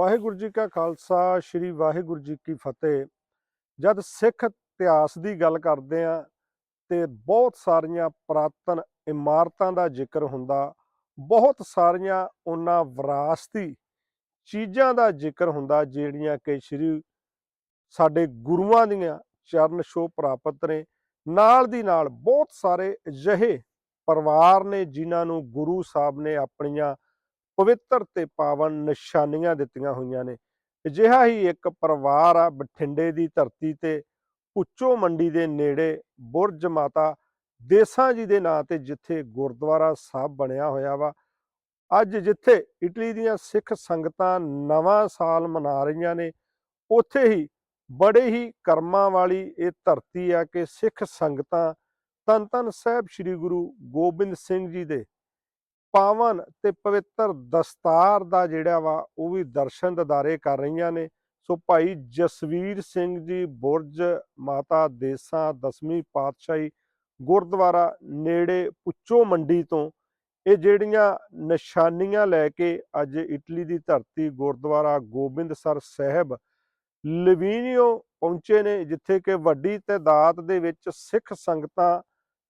ਵਾਹਿਗੁਰੂ ਜੀ ਕਾ ਖਾਲਸਾ, ਸ੍ਰੀ ਵਾਹਿਗੁਰੂ ਜੀ ਕੀ ਫਤਿਹ। ਜਦ ਸਿੱਖ ਇਤਿਹਾਸ ਦੀ ਗੱਲ ਕਰਦੇ ਆ ਤੇ ਬਹੁਤ ਸਾਰੀਆਂ ਪ੍ਰਾਤਨ ਇਮਾਰਤਾਂ ਦਾ ਜ਼ਿਕਰ ਹੁੰਦਾ, ਬਹੁਤ ਸਾਰੀਆਂ ਉਹਨਾਂ ਵਿਰਾਸਤੀ ਚੀਜ਼ਾਂ ਦਾ ਜ਼ਿਕਰ ਹੁੰਦਾ, ਜਿਹੜੀਆਂ ਕਿ ਸ੍ਰੀ ਸਾਡੇ ਗੁਰੂਆਂ ਦੀਆਂ ਚਰਨ ਛੋਹ ਪ੍ਰਾਪਤ ਨੇ। ਨਾਲ ਦੀ ਨਾਲ ਬਹੁਤ ਸਾਰੇ ਅਜਿਹੇ ਪਰਿਵਾਰ ਨੇ, ਜਿਨ੍ਹਾਂ ਨੂੰ ਗੁਰੂ ਸਾਹਿਬ ਨੇ ਆਪਣੀਆਂ ਪਵਿੱਤਰ ਤੇ ਪਾਵਨ ਨਿਸ਼ਾਨੀਆਂ ਦਿੱਤੀਆਂ ਹੋਈਆਂ ਨੇ। ਅਜਿਹਾ ਹੀ ਇੱਕ ਪਰਿਵਾਰ ਆ, ਬਠਿੰਡੇ ਦੀ ਧਰਤੀ ਤੇ ਪੁੱਚੋ ਮੰਡੀ ਦੇ ਨੇੜੇ ਬੁਰਜ ਮਾਤਾ ਦੇਸਾਂ ਜੀ ਦੇ ਨਾਂ ਤੇ ਜਿੱਥੇ ਗੁਰਦੁਆਰਾ ਸਾਹਿਬ ਬਣਿਆ ਹੋਇਆ ਵਾ। ਅੱਜ ਜਿੱਥੇ ਇਟਲੀ ਦੀਆਂ ਸਿੱਖ ਸੰਗਤਾਂ ਨਵਾਂ ਸਾਲ ਮਨਾ ਰਹੀਆਂ ਨੇ, ਉੱਥੇ ਹੀ ਬੜੇ ਹੀ ਕਰਮਾਂ ਵਾਲੀ ਇਹ ਧਰਤੀ ਆ ਕਿ ਸਿੱਖ ਸੰਗਤਾਂ ਧੰਨ ਧੰਨ ਸਾਹਿਬ ਸ੍ਰੀ ਗੁਰੂ ਗੋਬਿੰਦ ਸਿੰਘ ਜੀ ਦੇ ਪਾਵਨ ਤੇ ਪਵਿੱਤਰ ਦਸਤਾਰ ਦਾ ਜਿਹੜਾ ਵਾ, ਉਹ ਵੀ ਦਰਸ਼ਨ ਦਦਾਰੇ ਕਰ ਰਹੀਆਂ ਨੇ। ਸੋ ਭਾਈ ਜਸਵੀਰ ਸਿੰਘ ਜੀ ਬੁਰਜ ਮਾਤਾ ਦੇਸਾਂ ਦਸਵੀਂ ਪਾਤਸ਼ਾਹੀ ਗੁਰਦੁਆਰਾ ਨੇੜੇ ਪੁੱਚੋ ਮੰਡੀ ਤੋਂ, ਇਹ ਜਿਹੜੀਆਂ ਨਿਸ਼ਾਨੀਆਂ ਲੈ ਕੇ ਅੱਜ ਇਟਲੀ ਦੀ ਧਰਤੀ ਗੁਰਦੁਆਰਾ ਗੋਬਿੰਦਸਰ ਸਾਹਿਬ ਲਿਵੀਨੀਓ ਪਹੁੰਚੇ ਨੇ, ਜਿੱਥੇ ਕਿ ਵੱਡੀ ਤਾਦਾਦ ਦੇ ਵਿੱਚ ਸਿੱਖ ਸੰਗਤਾਂ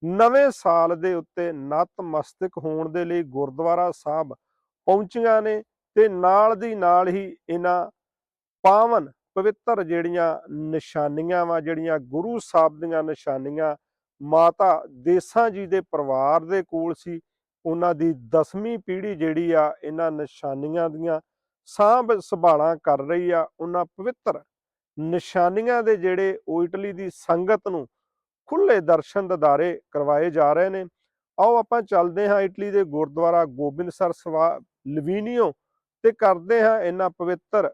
ਨਵੇਂ ਸਾਲ ਦੇ ਉੱਤੇ ਨਤਮਸਤਕ ਹੋਣ ਦੇ ਲਈ ਗੁਰਦੁਆਰਾ ਸਾਹਿਬ ਪਹੁੰਚੀਆਂ ਨੇ ਤੇ ਨਾਲ ਦੀ ਨਾਲ ਹੀ ਇਹਨਾਂ ਪਾਵਨ ਪਵਿੱਤਰ ਜਿਹੜੀਆਂ ਨਿਸ਼ਾਨੀਆਂ ਵਾ, ਜਿਹੜੀਆਂ ਗੁਰੂ ਸਾਹਿਬ ਦੀਆਂ ਨਿਸ਼ਾਨੀਆਂ ਮਾਤਾ ਦੇਸਾਂ ਜੀ ਦੇ ਪਰਿਵਾਰ ਦੇ ਕੋਲ ਸੀ, ਉਹਨਾਂ ਦੀ 10ਵੀਂ ਪੀੜ੍ਹੀ ਜਿਹੜੀ ਆ, ਇਹਨਾਂ ਨਿਸ਼ਾਨੀਆਂ ਦੀਆਂ ਸਾਂਭ ਸੰਭਾਲਾਂ ਕਰ ਰਹੀ ਆ, ਉਹਨਾਂ ਪਵਿੱਤਰ ਨਿਸ਼ਾਨੀਆਂ ਦੇ ਜਿਹੜੇ ਉਹ ਇਟਲੀ ਦੀ ਸੰਗਤ ਨੂੰ ਖੁੱਲੇ ਦਰਸ਼ਨ ਦਿਦਾਰੇ ਕਰਵਾਏ ਜਾ ਰਹੇ ਨੇ। ਆਓ ਆਪਾਂ ਚੱਲਦੇ ਹਾਂ ਇਟਲੀ ਦੇ ਗੁਰਦੁਆਰਾ ਗੋਬਿੰਦਸਰ ਸਵਾ ਲਵੀਨੀਓ ਤੇ ਕਰਦੇ ਹਾਂ ਇਹਨਾਂ ਪਵਿੱਤਰ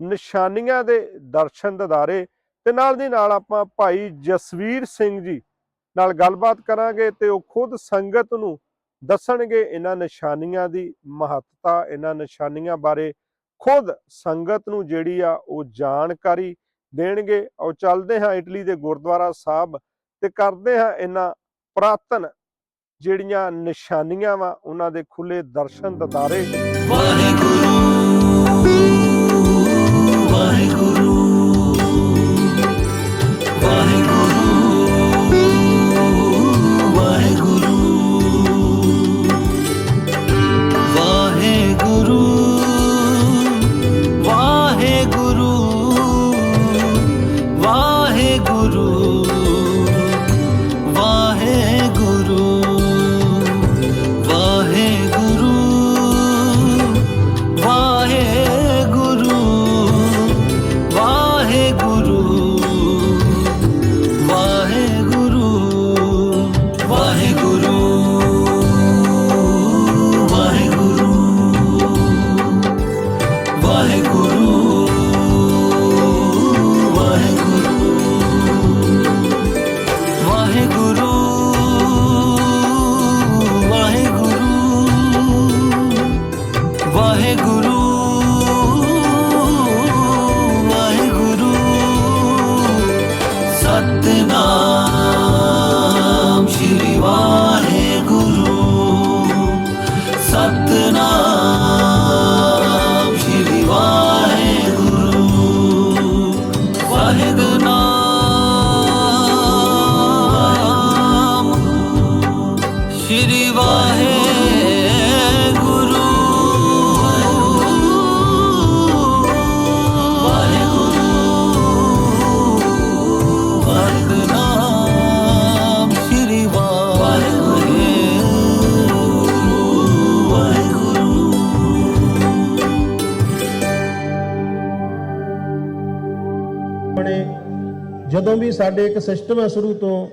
ਨਿਸ਼ਾਨੀਆਂ ਦੇ ਦਰਸ਼ਨ ਦਿਦਾਰੇ ਤੇ ਨਾਲ ਦੀ ਨਾਲ ਆਪਾਂ ਭਾਈ ਜਸਵੀਰ ਸਿੰਘ ਜੀ ਨਾਲ ਗੱਲਬਾਤ ਕਰਾਂਗੇ ਤੇ ਉਹ ਖੁਦ ਸੰਗਤ ਨੂੰ ਦੱਸਣਗੇ ਇਹਨਾਂ ਨਿਸ਼ਾਨੀਆਂ ਦੀ ਮਹੱਤਤਾ, ਇਹਨਾਂ ਨਿਸ਼ਾਨੀਆਂ ਬਾਰੇ। ਖੁਦ ਸੰਗਤ ਨੂੰ ਜਿਹੜੀ ਆ ਉਹ ਜਾਣਕਾਰੀ ਦੇਣਗੇ। ਔਰ ਚੱਲਦੇ ਹਾਂ ਇਟਲੀ ਦੇ ਗੁਰਦੁਆਰਾ ਸਾਹਿਬ ਤੇ ਕਰਦੇ ਹਾਂ ਇਹਨਾਂ ਪ੍ਰਾਤਨ ਜਿਹੜੀਆਂ ਨਿਸ਼ਾਨੀਆਂ ਵਾ ਉਹਨਾਂ ਦੇ ਖੁੱਲੇ ਦਰਸ਼ਨ ਦਤਾਰੇ। ਜਦੋਂ ਵੀ ਸਾਡੇ ਇੱਕ ਸਿਸਟਮ ਹੈ ਸ਼ੁਰੂ ਤੋਂ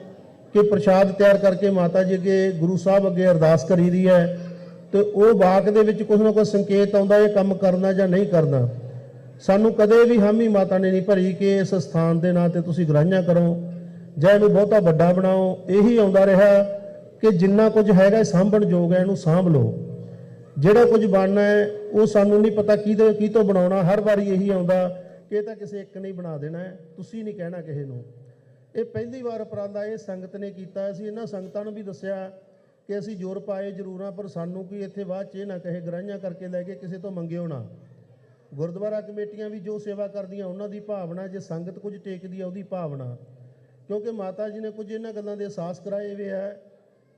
ਕਿ ਪ੍ਰਸ਼ਾਦ ਤਿਆਰ ਕਰਕੇ ਮਾਤਾ ਜੀ ਅੱਗੇ ਗੁਰੂ ਸਾਹਿਬ ਅੱਗੇ ਅਰਦਾਸ ਕਰੀ ਦੀ ਹੈ, ਤੇ ਉਹ ਵਾਕ ਦੇ ਵਿੱਚ ਕੁਝ ਨਾ ਕੁਝ ਸੰਕੇਤ ਆਉਂਦਾ, ਇਹ ਕੰਮ ਕਰਨਾ ਜਾਂ ਨਹੀਂ ਕਰਨਾ। ਸਾਨੂੰ ਕਦੇ ਵੀ ਹਾਮੀ ਮਾਤਾ ਨੇ ਨਹੀਂ ਭਰੀ ਕਿ ਇਸ ਸਥਾਨ ਦੇ ਨਾਂ ਤੇ ਤੁਸੀਂ ਗ੍ਰਾਹੀਆਂ ਕਰੋ, ਜਾਂ ਇਹਨੂੰ ਬਹੁਤਾ ਵੱਡਾ ਬਣਾਓ। ਇਹੀ ਆਉਂਦਾ ਰਿਹਾ ਕਿ ਜਿੰਨਾ ਕੁਝ ਹੈਗਾ ਇਹ ਸਾਂਭਣ ਯੋਗ ਹੈ, ਇਹਨੂੰ ਸਾਂਭ ਲਓ। ਜਿਹੜਾ ਕੁਝ ਬਣਨਾ ਹੈ, ਉਹ ਸਾਨੂੰ ਨਹੀਂ ਪਤਾ ਕਿਹਦੇ ਕੀ ਤੋਂ ਬਣਾਉਣਾ। ਹਰ ਵਾਰੀ ਇਹੀ ਆਉਂਦਾ ਇਹ ਤਾਂ ਕਿਸੇ ਇੱਕ ਨੇ ਹੀ ਬਣਾ ਦੇਣਾ ਹੈ, ਤੁਸੀਂ ਨਹੀਂ ਕਹਿਣਾ ਕਿਸੇ ਨੂੰ। ਇਹ ਪਹਿਲੀ ਵਾਰ ਉਪਰਾਲਾ ਇਹ ਸੰਗਤ ਨੇ ਕੀਤਾ ਅਸੀਂ ਇਹਨਾਂ ਸੰਗਤਾਂ ਨੂੰ ਵੀ ਦੱਸਿਆ ਕਿ ਅਸੀਂ ਜ਼ੋਰ ਪਾਏ ਜ਼ਰੂਰ ਹਾਂ ਪਰ ਸਾਨੂੰ ਕੋਈ ਇੱਥੇ ਬਾਅਦ ਚ ਇਹ ਨਾ ਕਹੇ ਗਰਾਈਆਂ ਕਰਕੇ ਲੈ ਕੇ ਕਿਸੇ ਤੋਂ ਮੰਗਿਓ ਨਾ। ਗੁਰਦੁਆਰਾ ਕਮੇਟੀਆਂ ਵੀ ਜੋ ਸੇਵਾ ਕਰਦੀਆਂ, ਉਹਨਾਂ ਦੀ ਭਾਵਨਾ, ਜੇ ਸੰਗਤ ਕੁਝ ਟੇਕਦੀ ਆ ਉਹਦੀ ਭਾਵਨਾ। ਕਿਉਂਕਿ ਮਾਤਾ ਜੀ ਨੇ ਕੁਝ ਇਹਨਾਂ ਗੱਲਾਂ ਦੇ ਅਹਿਸਾਸ ਕਰਾਏ ਵੇ ਹੈ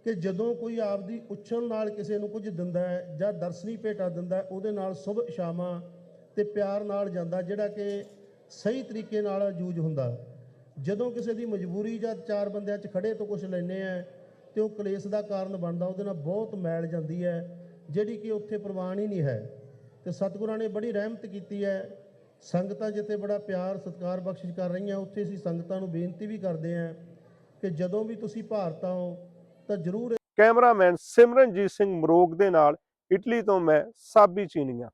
ਕਿ ਜਦੋਂ ਕੋਈ ਆਪਦੀ ਉਛਲ ਨਾਲ ਕਿਸੇ ਨੂੰ ਕੁਝ ਦਿੰਦਾ ਹੈ ਜਾਂ ਦਰਸ਼ਨੀ ਭੇਟਾ ਦਿੰਦਾ ਉਹਦੇ ਨਾਲ ਸ਼ੁਭ ਇਸ਼ਾਵਾਂ ਤੇ ਪਿਆਰ ਨਾਲ ਜਾਂਦਾ ਜਿਹੜਾ ਕਿ ਸਹੀ ਤਰੀਕੇ ਨਾਲ ਯੂਜ਼ ਹੁੰਦਾ। ਜਦੋਂ ਕਿਸੇ ਦੀ ਮਜਬੂਰੀ ਜਾਂ ਚਾਰ ਬੰਦਿਆਂ 'ਚ ਖੜੇ ਤੋਂ ਕੁਝ ਲੈਨੇ ਆ, ਤੇ ਉਹ ਕਲੇਸ਼ ਦਾ ਕਾਰਨ ਬਣਦਾ, ਉਹਦੇ ਨਾਲ ਬਹੁਤ ਮੈਲ ਜਾਂਦੀ ਹੈ, ਜਿਹੜੀ ਕਿ ਉੱਥੇ ਪ੍ਰਵਾਨ ਹੀ ਨਹੀਂ ਹੈ। ਤੇ ਸਤਿਗੁਰਾਂ ਨੇ ਬੜੀ ਰਹਿਮਤ ਕੀਤੀ ਹੈ। ਸੰਗਤਾਂ ਜਿੱਥੇ ਬੜਾ ਪਿਆਰ, ਸਤਿਕਾਰ, ਬਖਸ਼ਿਸ਼ ਕਰ ਰਹੀਆਂ, ਉੱਥੇ ਅਸੀਂ ਸੰਗਤਾਂ ਨੂੰ ਬੇਨਤੀ ਵੀ ਕਰਦੇ ਹਾਂ ਕਿ ਜਦੋਂ ਵੀ ਤੁਸੀਂ ਭਾਰਤ ਆਓ, ਤਾਂ ਜ਼ਰੂਰ ਕੈਮਰਾਮੈਨ ਸਿਮਰਨਜੀਤ ਸਿੰਘ ਮਰੋਗ ਦੇ ਨਾਲ, ਇਟਲੀ ਤੋਂ ਮੈਂ ਸਾਬੀ ਚੀਨੀਆਂ।